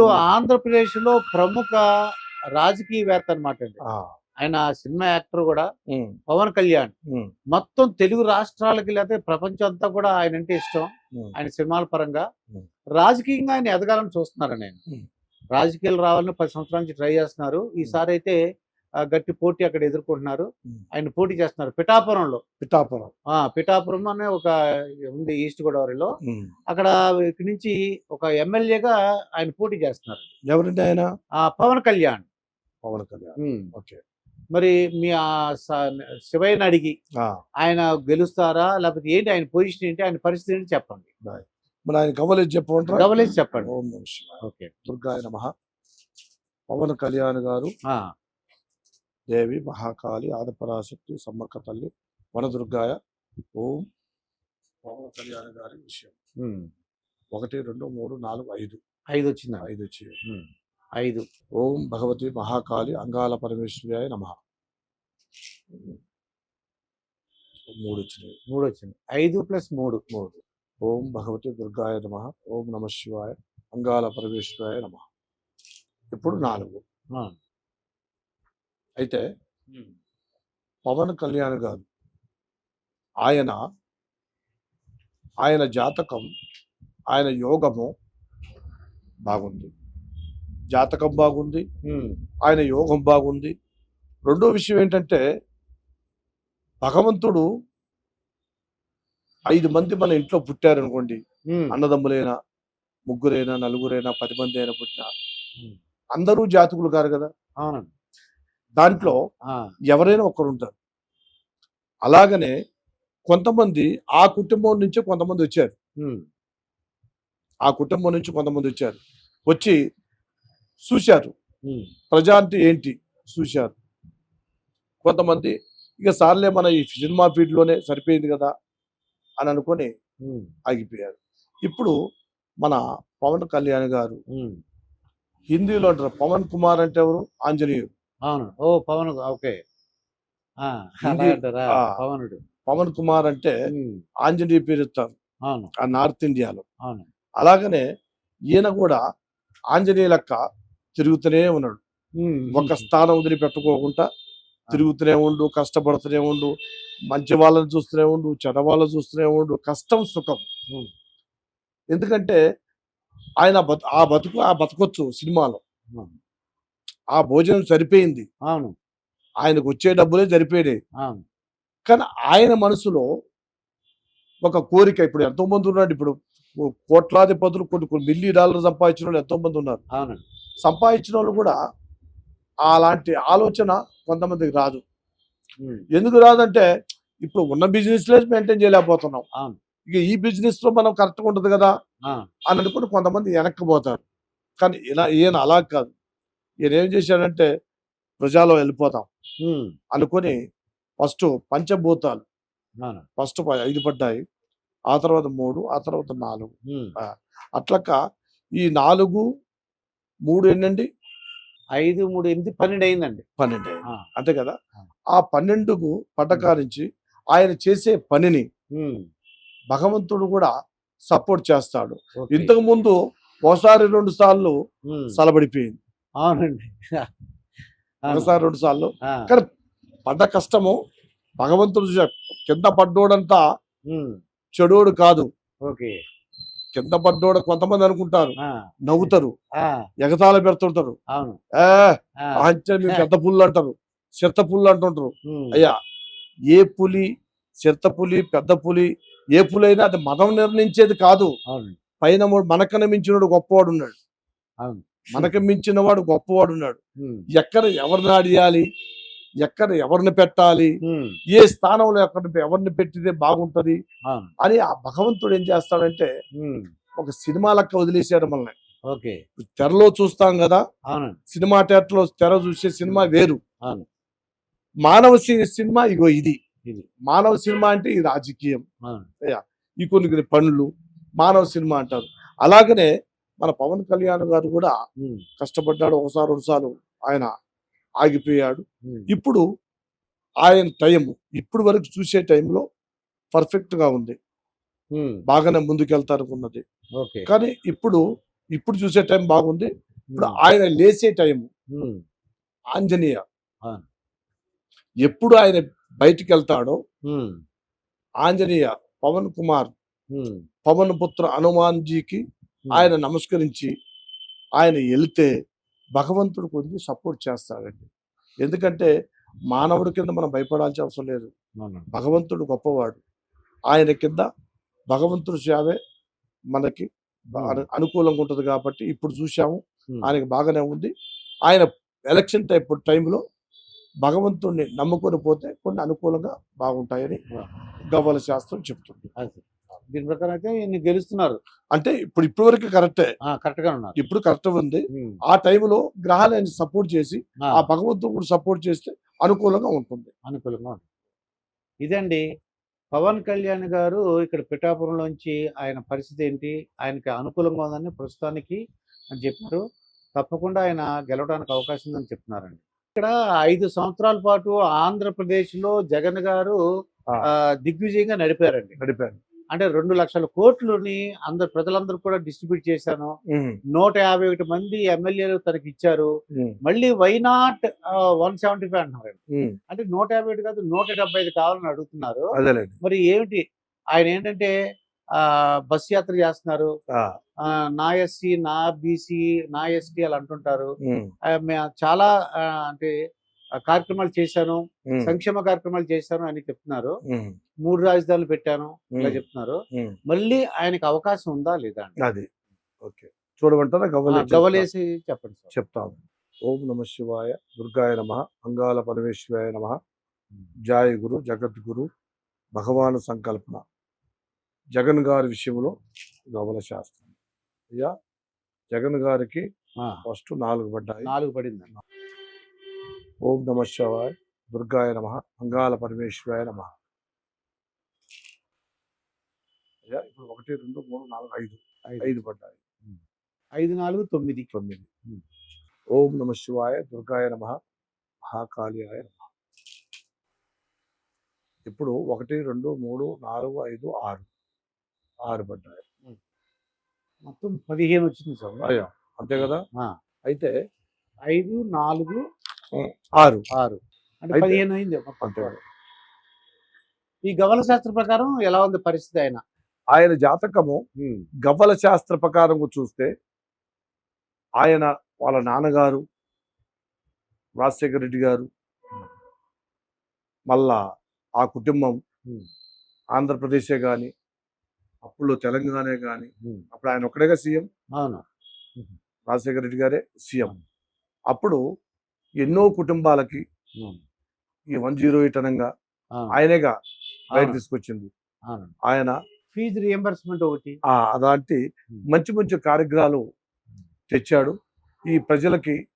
ఇప్పుడు ఆంధ్రప్రదేశ్లో ప్రముఖ రాజకీయవేత్త అనమాట అండి. ఆయన సినిమా యాక్టర్ కూడా పవన్ కళ్యాణ్. మొత్తం తెలుగు రాష్ట్రాలకి లేకపోతే ప్రపంచం అంతా కూడా ఆయన అంటే ఇష్టం ఆయన సినిమాల పరంగా. రాజకీయంగా ఆయన ఎదగాలని చూస్తున్నారని ఆయన. Hmm. రాజకీయాలు రావాలని పది సంవత్సరాల నుంచి ట్రై చేస్తున్నారు. ఈసారి అయితే గట్టి పోటీ అక్కడ ఎదుర్కొంటున్నారు. ఆయన పోటీ చేస్తున్నారు పిఠాపురంలో. పిఠాపురం. ఆ పిఠాపురం అనే ఒక ఉంది ఈస్ట్ గోదావరిలో. అక్కడ ఇక్కడి నుంచి ఒక ఎమ్మెల్యేగా ఆయన పోటీ చేస్తున్నారు. ఎవరండి ఆయన? ఆ పవన్ కళ్యాణ్. పవన్ కళ్యాణ్. ఓకే. మరి మీ శివయ్యని అడిగి ఆయన గెలుస్తారా? లేకపోతే ఏంటి ఆయన పొజిషన్ ఏంటి? ఆయన పరిస్థితి ఏంటి చెప్పండి. మరి ఆయన కవలేజ్ చెప్పమంటారా? గమనించి చెప్పండి. ఓం నమః శివాయ. ఓకే. దుర్గాయ నమ. పవన్ కళ్యాణ్ గారు దేవి మహాకాళి ఆదిపరాశక్తి సమ్మక్క తల్లి వనదుర్గాయ. ఓం పవన్ కళ్యాణ్ గారి విషయం. ఒకటి రెండు మూడు నాలుగు ఐదు. ఐదు వచ్చింది ఐదు వచ్చి ఉమ్. ఐదు. ఓం భగవతి మహాకాళి అంగాల పరమేశ్వర్యాయ నమ. మూడు వచ్చినాయి మూడు వచ్చింది ఐదు ప్లస్ మూడు. మూడు. ఓం భగవతి దుర్గాయ నమ. ఓం నమ శివాయ అంగాల పరమేశ్వరాయ నమ. ఇప్పుడు నాలుగు. అయితే. పవన్ కళ్యాణ్ గారు ఆయన ఆయన జాతకం ఆయన యోగము బాగుంది జాతకం బాగుంది. ఆయన యోగం బాగుంది రెండో విషయం ఏంటంటే భగవంతుడు ఐదు మంది మన ఇంట్లో పుట్టారనుకోండి. అన్నదమ్ములైనా ముగ్గురైనా నలుగురైనా పది మంది అయినా పుట్టిన. అందరూ జాతకులు కారు కదా అవునండి దాంట్లో ఎవరైనా ఒకరు ఉంటారు అలాగనే కొంతమంది ఆ కుటుంబం నుంచి కొంతమంది వచ్చారు. ఆ కుటుంబం నుంచి కొంతమంది వచ్చారు. వచ్చి చూశారు. ప్రజా అంటే ఏంటి? చూశారు. కొంతమంది ఇక సార్లే మన ఈ సినిమా ఫీల్డ్లోనే సరిపోయింది కదా అని అనుకొని. ఆగిపోయారు. ఇప్పుడు మన పవన్ కళ్యాణ్ గారు. హిందీలో అంటారు. పవన్ కుమార్ అంటే ఎవరు? ఆంజనేయుడు. అవును ఓ పవన్ ఓకే. పవనుడు. పవన్ కుమార్ అంటే. ఆంజనేయ పేరు ఇస్తారు. ఆ నార్త్ ఇండియాలో. అలాగనే ఈయన కూడా ఆంజనేయ లెక్క తిరుగుతూనే ఉన్నాడు. ఒక స్థానం వదిలిపెట్టుకోకుండా తిరుగుతూనే ఉండు కష్టపడుతూనే ఉండు మంచి వాళ్ళని చూస్తూనే ఉండు చెడ వాళ్ళని చూస్తూనే ఉండు కష్టం సుఖం. ఎందుకంటే ఆయన ఆ బతుకు ఆ బతకొచ్చు సినిమాలో. ఆ భోజనం సరిపోయింది. అవును. ఆయనకు వచ్చే డబ్బులే సరిపోయినాయి. అవును. కానీ ఆయన మనసులో ఒక కోరిక ఇప్పుడు ఎంతో మంది ఉన్నాడు ఇప్పుడు. కోట్లాది పదులు కొన్ని కొన్ని మిల్లీ డాలర్ సంపాదించిన వాళ్ళు ఎంతో మంది ఉన్నారు సంపాదించిన వాళ్ళు కూడా అలాంటి ఆలోచన కొంతమందికి రాదు. ఎందుకు రాదంటే ఇప్పుడు ఉన్న బిజినెస్లో మెయింటైన్ చేయలేకపోతున్నాం. ఇక ఈ బిజినెస్లో మనం కరెక్ట్గా ఉంటుంది కదా. అని అనుకుని కొంతమంది వెనక్కి పోతారు. కానీ ఇలా ఈయన అలా కాదు. ఈయన ఏం చేశాడంటే ప్రజల్లో వెళ్ళిపోతాం. అనుకొని ఫస్ట్ పంచభూతాలు ఫస్ట్ ఐదు పడ్డాయి ఆ తర్వాత మూడు ఆ తర్వాత నాలుగు. అట్లక ఈ నాలుగు మూడు ఏంటండి ఐదు మూడు ఎనిమిది పన్నెండు అయిందండి పన్నెండు. అంతే కదా ఆ. పన్నెండుకు పట్టకారించి ఆయన చేసే పనిని. భగవంతుడు కూడా సపోర్ట్ చేస్తాడు. ఇంతకు ముందు ఒకసారి రెండు సార్లు. సలబడిపోయింది అవునండి. అవును. ఒకసారి రెండు సార్లు. కానీ పడ్డ కష్టము భగవంతుడు కింద పడ్డోడంతా. చెడోడు కాదు. ఓకే. కింద పడ్డోడు కొంతమంది అనుకుంటారు. నవ్వుతారు. ఎగతాళ పెడుతుంటారు. మీరు పెద్ద పుల్లు అంటారు. చిత్త పుల్లు అంటుంటారు. అయ్యా ఏ పులి చిత్త పులి పెద్ద పులి ఏ పులైనా అది మనం నిర్ణయించేది కాదు. పైన మనకన్నా మించినవాడు గొప్పవాడు ఉన్నాడు. అవును. మనకు మించిన వాడు గొప్పవాడు ఉన్నాడు. ఎక్కడ ఎవరిని ఆడియాలి? ఎక్కడ ఎవరిని పెట్టాలి. ఏ స్థానంలో ఎక్కడ ఎవరిని పెట్టితే బాగుంటది? అని ఆ భగవంతుడు ఏం చేస్తాడంటే. ఒక సినిమా లెక్క వదిలేసాడు మనల్ని. ఓకే. తెరలో చూస్తాం కదా? సినిమా థియేటర్లో తెర చూసే సినిమా వేరు. మానవ సినిమా ఇగో ఇది. మానవ సినిమా అంటే ఈ రాజకీయం. ఈ కొన్ని కొన్ని పనులు మానవ సినిమా అంటారు. అలాగనే మన పవన్ కళ్యాణ్ గారు కూడా. కష్టపడ్డాడు ఒకసారి రెండుసార్లు ఆయన ఆగిపోయాడు. ఇప్పుడు ఆయన టైం ఇప్పుడు వరకు చూసే టైంలో పర్ఫెక్ట్గా ఉంది. బాగానే ముందుకెళ్తారు ఉన్నది ఓకే. కానీ ఇప్పుడు ఇప్పుడు చూసే టైం బాగుంది. ఇప్పుడు ఆయన లేచే టైం ఆంజనేయ. ఎప్పుడు ఆయన బయటికి వెళ్తాడో ఆంజనేయ పవన్ కుమార్ పవన్ పుత్ర హనుమాన్జీకి ఆయన నమస్కరించి ఆయన వెళితే భగవంతుడు కొంచెం సపోర్ట్ చేస్తాడండి. ఎందుకంటే మానవుడి కింద మనం భయపడాల్సిన అవసరం లేదు. భగవంతుడు గొప్పవాడు. ఆయన కింద భగవంతుడు సేవే మనకి అనుకూలంగా ఉంటుంది కాబట్టి ఇప్పుడు చూసాము ఆయనకి బాగానే ఉంది. ఆయన ఎలక్షన్ టైప్ టైంలో భగవంతుడిని నమ్ముకొని పోతే కొన్ని అనుకూలంగా బాగుంటాయని గవ్వల శాస్త్రం చెప్తుంది. దీని ప్రకారం అయితే ఈయన గెలుస్తున్నారు. అంటే ఇప్పుడు ఇప్పటి వరకు కరెక్టే. కరెక్ట్గా ఉన్నారు. ఇప్పుడు కరెక్ట్ ఉంది. ఆ టైంలో గ్రహాలు ఆయన సపోర్ట్ చేసి ఆ, భగవంతుడు కూడా సపోర్ట్ చేస్తే అనుకూలంగా ఉంటుంది. అనుకూలంగా ఉంది ఇదండి పవన్ కళ్యాణ్ గారు ఇక్కడ పిఠాపురంలోంచి ఆయన పరిస్థితి ఏంటి? ఆయనకి అనుకూలంగా ఉందని ప్రస్తుతానికి అని చెప్పారు. తప్పకుండా ఆయన గెలవడానికి అవకాశం ఉందని చెప్తున్నారండి. ఇక్కడ ఐదు సంవత్సరాల పాటు ఆంధ్రప్రదేశ్లో జగన్ గారు దిగ్విజయంగా నడిపారండి. నడిపాను అంటే రెండు లక్షల కోట్లని అందరు ప్రజలందరూ కూడా డిస్ట్రిబ్యూట్ చేశాను. నూట యాభై ఒకటి మంది ఎమ్మెల్యేలు తనకి ఇచ్చారు. మళ్ళీ why not one seventy five అంటున్నారు అంటే నూట యాభై ఒకటి కాదు నూట డెబ్బై ఐదు కావాలని అడుగుతున్నారు. మరి ఏమిటి? ఆయన ఏంటంటే ఆ బస్ యాత్ర చేస్తున్నారు. నా ఎస్సీ నా బీసీ నా ఎస్టీ అలా అంటుంటారు. చాలా అంటే కార్యక్రమాలు చేశాను సంక్షేమ కార్యక్రమాలు చేశాను అని చెప్తున్నారు. మూడు రాజధానులు పెట్టాను ఇలా చెప్తున్నారు. మళ్ళీ ఆయనకి అవకాశం ఉందా లేదా అది. ఓకే. చూడమంటారా? గవ్వలేసి చెప్పండి సార్. చెప్తాము ఓం నమ శివాయ దుర్గాయ నమ అంగాల పరమేశ్వరాయ నమ. జాయ గురు జగద్గురు భగవాను సంకల్పన. జగన్ గారి విషయంలో గవల శాస్త్రం. అయ్యా జగన్ గారికి ఫస్ట్ నాలుగు పడ్డాయి. నాలుగు పడింది ఓం నమ శివాయ దుర్గాయ నమ అంగాల పరమేశ్వరాయ నమ. ఇప్పుడు ఒకటి రెండు మూడు నాలుగు ఐదు. ఐదు. పడ్డాయి. ఐదు నాలుగు తొమ్మిది. తొమ్మిది. ఓం నమ శివాయ దుర్గాయ నమ మహాకాళియాయ నమ. ఇప్పుడు ఒకటి రెండు మూడు నాలుగు ఐదు ఆరు. ఆరు పడ్డాయి. మొత్తం పదిహేను వచ్చింది సార్ అయ్యా అంతే కదా. అయితే ఐదు నాలుగు ఆరు. ఆరు. అంటే అయితే- పదిహేను అయింది మొత్తం. అంతే ఈ గవల శాస్త్ర ప్రకారం ఎలా ఉంది పరిస్థితి ఆయన? ఆయన జాతకము గవ్వల శాస్త్ర ప్రకారం చూస్తే ఆయన వాళ్ళ నాన్నగారు రాజశేఖర రెడ్డి గారు మళ్ళా ఆ కుటుంబం Hmm. ఆంధ్రప్రదేశే కానీ అప్పుడు తెలంగాణే కానీ Hmm. అప్పుడు ఆయన ఒక్కడేగా సీఎం? అవును. రాజశేఖర రెడ్డి గారే సీఎం. అప్పుడు ఎన్నో కుటుంబాలకి. ఈ వన్ జీరో ఎయిట్ అనగా. ఆయనేగా బయట. తీసుకొచ్చింది. ఆయన ఫీజు రియంబర్స్మెంట్ ఒకటి అలాంటి. మంచి మంచి కార్యక్రమాలు తెచ్చాడు ఈ ప్రజలకి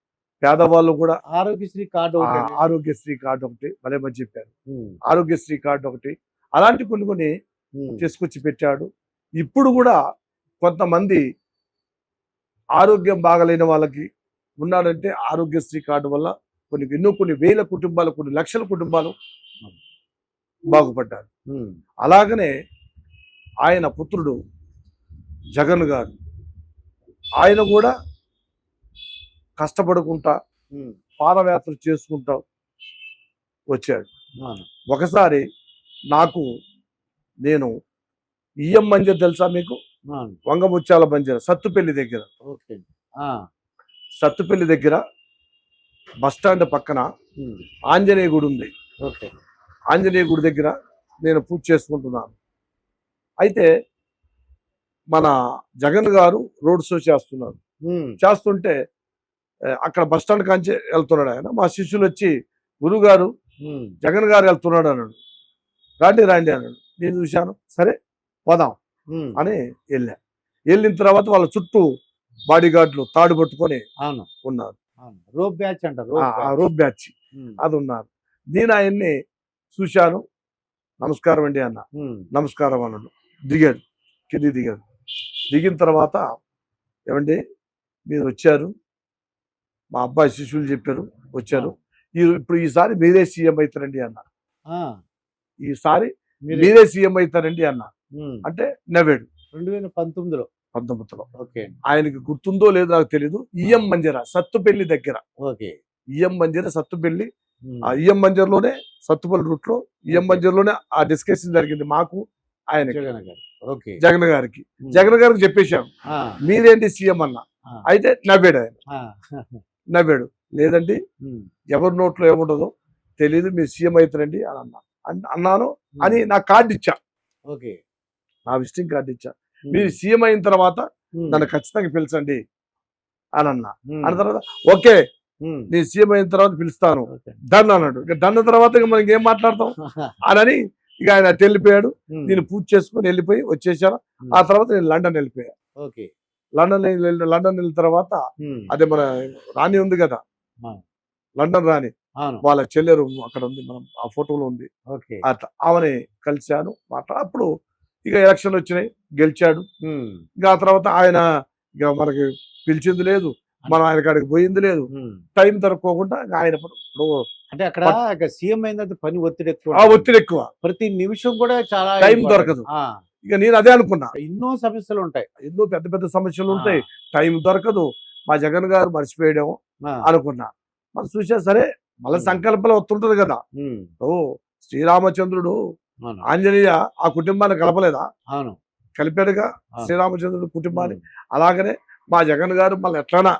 పేదవాళ్ళు కూడా ఆరోగ్యశ్రీ కార్డు ఆరోగ్యశ్రీ కార్డు ఒకటి భలే మంచి చెప్పారు ఆరోగ్యశ్రీ కార్డు ఒకటి అలాంటి కొన్ని కొన్ని తీసుకొచ్చి పెట్టాడు ఇప్పుడు కూడా కొంతమంది ఆరోగ్యం బాగలేని వాళ్ళకి ఉన్నాడంటే ఆరోగ్యశ్రీ కార్డు వల్ల కొన్ని ఎన్నో కొన్ని వేల కుటుంబాలు కొన్ని లక్షల కుటుంబాలు బాగుపడ్డారు. అలాగనే ఆయన పుత్రుడు జగన్ గారు ఆయన కూడా కష్టపడుకుంటా పాదయాత్ర చేసుకుంటా వచ్చాడు. ఒకసారి నాకు నేను ఈఎం మంజర్ తెలుసా మీకు. వంగముత్యాల బంజర సత్తుపల్లి దగ్గర. సత్తుపల్లి దగ్గర బస్ స్టాండ్ పక్కన ఆంజనేయ గుడి ఉంది. ఓకే. ఆంజనేయ గుడి దగ్గర నేను పూజ చేసుకుంటున్నాను. అయితే మన జగన్ గారు రోడ్ షో చేస్తున్నారు. చేస్తుంటే అక్కడ బస్ స్టాండ్ కాంచి వెళ్తున్నాడు ఆయన. మా శిష్యులు వచ్చి గురుగారు ఉమ్, జగన్ గారు వెళ్తున్నాడు అన్నాడు. రాండి రాండి అన్నాడు. నేను చూశాను. సరే పోదాం అని వెళ్ళా. వెళ్ళిన తర్వాత వాళ్ళ చుట్టూ బాడీ గార్డులు తాడు పట్టుకొని ఉన్నారు. రోప్ బ్యాచ్ అంటారు రోప్ బ్యాచ్. అది ఉన్నారు. నేను ఆయన్ని చూశాను. నమస్కారం అండి అన్న. నమస్కారం అన్నాడు. దిగాడు. కింది దిగాడు. దిగిన తర్వాత ఏమండి? మీరు వచ్చారు. మా అబ్బాయి శిష్యులు చెప్పారు. వచ్చారు. ఈ ఇప్పుడు ఈసారి మీరే సీఎం అవుతారండి అన్న. ఈసారి మీరు. సీఎం అవుతారండి అన్న. అంటే నవ్వాడు. రెండు వేల పంతొమ్మిదిలో. పంతొమ్మిదిలో. ఓకే. ఆయనకి గుర్తుందో లేదో నాకు తెలియదు ఇఎం మంజర సత్తుపల్లి దగ్గర. ఓకే. ఇఎం మంజర సత్తుపల్లి. ఆ ఇఎం మంజర్లోనే సత్తుపల్లి రూట్లో Okay. మంజర్లోనే ఆ డిస్కషన్ జరిగింది మాకు ఆయనకి. జగన్ గారికి. జగన్ గారికి. చెప్పేశాం. మీరేంటి సీఎం అన్న? అయితే నవ్వాడు ఆయన. నవ్వాడు. లేదండి ఎవరి నోట్లో ఏముంటుందో తెలియదు మీరు సీఎం అవుతారండి అని అన్నా. అన్- అన్నాను అని నా కార్డు ఇచ్చా. ఓకే. నా విజిటింగ్ కార్డు ఇచ్చా. మీరు సీఎం అయిన తర్వాత నన్ను ఖచ్చితంగా పిలిచండి అని అన్నా. అన్న తర్వాత ఓకే నేను సీఎం అయిన తర్వాత పిలుస్తాను. డన్ అన్నాడు. ఇక డన్ తర్వాత ఇక మనకి ఏం మాట్లాడతాం? అని ఇక ఆయన వెళ్ళిపోయాడు. నేను పూజ చేసుకొని వెళ్ళిపోయి వచ్చేసాను. ఆ తర్వాత నేను లండన్ వెళ్ళిపోయా. లండన్ లండన్ వెళ్ళిన తర్వాత అదే మన రాణి ఉంది కదా. లండన్ రాణి. వాళ్ళ చెల్లెరు అక్కడ ఉంది. మనం ఆ ఫోటోలో ఉంది. అట్లా ఆమెని కలిశాను. మాట్లా అప్పుడు ఇక ఎలక్షన్లు వచ్చినాయి గెలిచాడు. ఇంకా ఆ తర్వాత ఆయన ఇక మనకి పిలిచింది లేదు మనం ఆయన కాడికి పోయింది లేదు. టైం దొరకకుండా ఆయన అంటే అక్కడ సీఎం అయినంత పని ఒత్తిడి ఎక్కువ ఆ ఒత్తిడి ఎక్కువ. ప్రతి నిమిషం కూడా చాలా టైం. దొరకదు. ఇక నేను అదే అనుకున్నా. ఎన్నో సమస్యలు ఉంటాయి. ఎన్నో పెద్ద పెద్ద సమస్యలు ఉంటాయి. టైం దొరకదు. మా జగన్ గారు మర్చిపోయడం అనుకున్నా. మనం చూసా సరే మళ్ళీ ఉమ్. సంకల్పంలో వస్తుంటది కదా. ఓ శ్రీరామచంద్రుడు ఆంజనేయ ఆ కుటుంబాన్ని కలపలేదా? అవును. కలిపాడుగా. శ్రీరామచంద్రుడు కుటుంబాన్ని. అలాగనే మా జగన్ గారు మళ్ళీ ఎట్లనా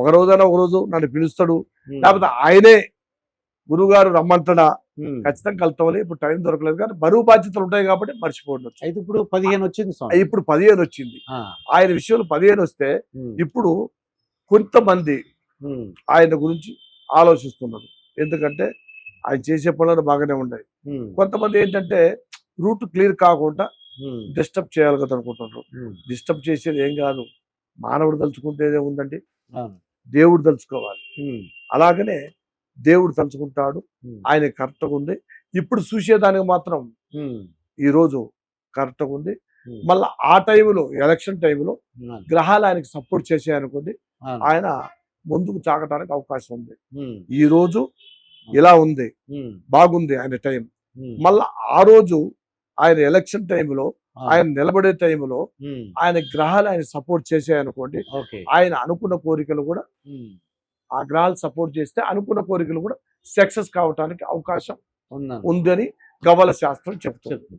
ఒక రోజైనా ఒక రోజు నన్ను పిలుస్తాడు. లేకపోతే ఆయనే గురుగారు రమ్మంటాడా. ఖచ్చితంగా కలుతామని ఇప్పుడు టైం దొరకలేదు. కానీ బరువు బాధ్యతలు ఉంటాయి కాబట్టి మర్చిపోవచ్చు అయితే ఇప్పుడు పదిహేను వచ్చింది ఇప్పుడు పదిహేను వచ్చింది. ఆయన విషయంలో పదిహేను వస్తే ఇప్పుడు కొంతమంది ఆయన గురించి ఆలోచిస్తున్నారు. ఎందుకంటే ఆయన చేసే పనులు బాగానే ఉన్నాయి. కొంతమంది ఏంటంటే రూట్ క్లియర్ కాకుండా డిస్టర్బ్ చేయాలి కదా అనుకుంటున్నారు. డిస్టర్బ్ చేసేది ఏం కాదు. మానవుడు తలుచుకుంటేదే ఉందండి. దేవుడు తలుచుకోవాలి. అలాగనే దేవుడు తలుచుకుంటాడు. ఆయన కరెక్ట్గా ఉంది. ఇప్పుడు చూసేదానికి మాత్రం ఉమ్, ఈ రోజు కరెక్ట్గా ఉంది. మళ్ళీ ఆ టైంలో ఎలక్షన్ టైంలో గ్రహాలు ఆయనకి సపోర్ట్ చేసాయనుకోండి ఆయన ముందుకు చాకటానికి అవకాశం ఉంది. ఈ రోజు ఇలా ఉంది. బాగుంది ఆయన టైం మళ్ళా ఆ రోజు ఆయన ఎలక్షన్ టైంలో ఆయన నిలబడే టైంలో ఆయన గ్రహాలు ఆయన సపోర్ట్ చేసాయనుకోండి ఆయన అనుకున్న కోరికలు కూడా ఆ గ్రహాలు సపోర్ట్ చేస్తే అనుకున్న కోరికలు కూడా సక్సెస్ కావటానికి అవకాశం ఉందని గవ్వల శాస్త్రం చెప్తుంది.